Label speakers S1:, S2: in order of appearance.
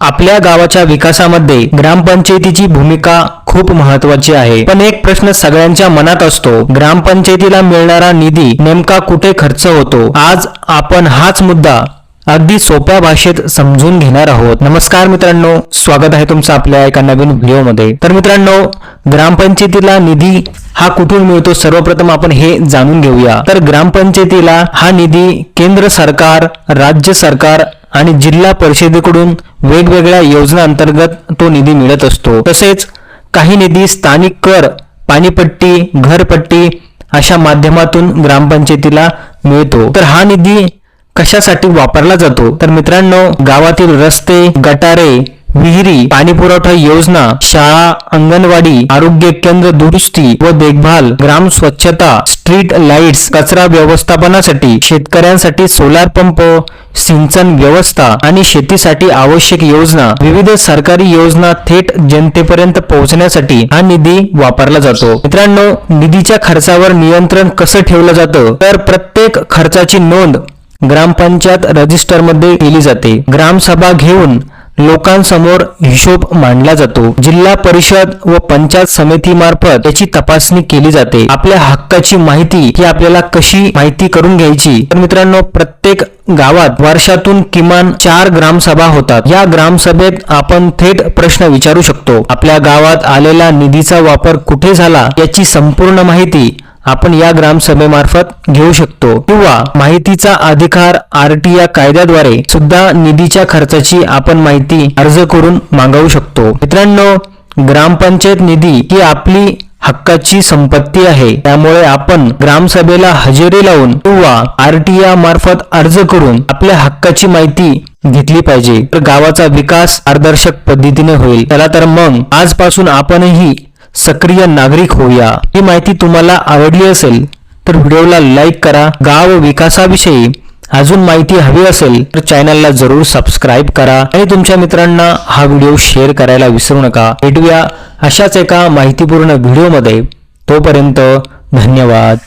S1: आपल्या गावाच्या विकासामध्ये ग्रामपंचायतीची भूमिका खूप महत्वाची आहे. पण एक प्रश्न सगळ्यांच्या मनात असतो ग्रामपंचायतीला मिळणारा निधी नेमका कुठे खर्च होतो? आज आपण हाच मुद्दा अगदी सोप्या भाषेत समजून घेणार आहोत. नमस्कार मित्रांनो स्वागत आहे तुमचं आपल्या एका नवीन व्हिडिओमध्ये. तर मित्रांनो ग्रामपंचायतीला निधी हा कुठून मिळतो? सर्वप्रथम आपण हे जाणून घेऊया. तर ग्रामपंचायतीला हा निधी केंद्र सरकार राज्य सरकार आणि जिल्हा परिषदेकडून वेगवेगळ्या योजना अंतर्गत तो निधी मिळत असतो. तसेच काही निधी स्थानिक कर पाणीपट्टी घरपट्टी अशा माध्यमातून ग्रामपंचायतीला मिळतो. तर हा निधी कशासाठी वापरला जातो? तर मित्रांनो गावातील रस्ते गटारे विहिरी पाणी पुरवठा योजना शाळा अंगणवाडी आरोग्य केंद्र दुरुस्ती व देखभाल ग्राम स्वच्छता स्ट्रीट लाईट्स कचरा व्यवस्थापनासाठी शेतकऱ्यांसाठी सोलार पंप सिंचन व्यवस्था आणि शेतीसाठी आवश्यक योजना विविध सरकारी योजना थेट जनतेपर्यंत पोहोचण्यासाठी हा निधी वापरला जातो. मित्रांनो निधीच्या खर्चावर नियंत्रण कसं ठेवलं जातं? तर प्रत्येक खर्चाची नोंद ग्रामपंचायत रजिस्टरमध्ये केली जाते. ग्रामसभा घेऊन लोकांसमोर हिशोब मांडला जातो. जिल्हा परिषद व पंचायत समितीमार्फत याची तपासणी केली जाते. आपल्या हक्काची माहिती ही आपल्याला कशी माहिती करून घ्यायची? तर मित्रांनो प्रत्येक गावात वर्षातून किमान चार ग्रामसभा होतात. या ग्रामसभेत आपण थेट प्रश्न विचारू शकतो. आपल्या गावात आलेला निधीचा वापर कुठे झाला? याची संपूर्ण माहिती आपण या ग्रामसभेमार्फत घेऊ शकतो. किंवा माहितीचा अधिकार आरटी या कायद्याद्वारे सुद्धा निधीच्या खर्चाची आपण माहिती अर्ज करून मागवू शकतो. मित्रांनो ग्रामपंचायत निधी ही आपली हक्काची संपत्ती आहे. त्यामुळे आपण ग्रामसभेला हजेरी लावून किंवा आरटीया मार्फत अर्ज करून आपल्या हक्काची माहिती घेतली पाहिजे. तर गावाचा विकास पारदर्शक पद्धतीने होईल. चला तर मग आजपासून आपणही सक्रिय नागरिक होऊया. ही माहिती तुम्हाला आवडली असेल तर व्हिडिओला लाईक करा. गाव विकासाविषयी अजून माहिती हवी असेल तर चॅनलला जरूर सबस्क्राईब करा. आणि तुमच्या मित्रांना हा व्हिडिओ शेअर करायला विसरू नका. भेटूया अशाच एका माहितीपूर्ण व्हिडिओमध्ये. तोपर्यंत धन्यवाद.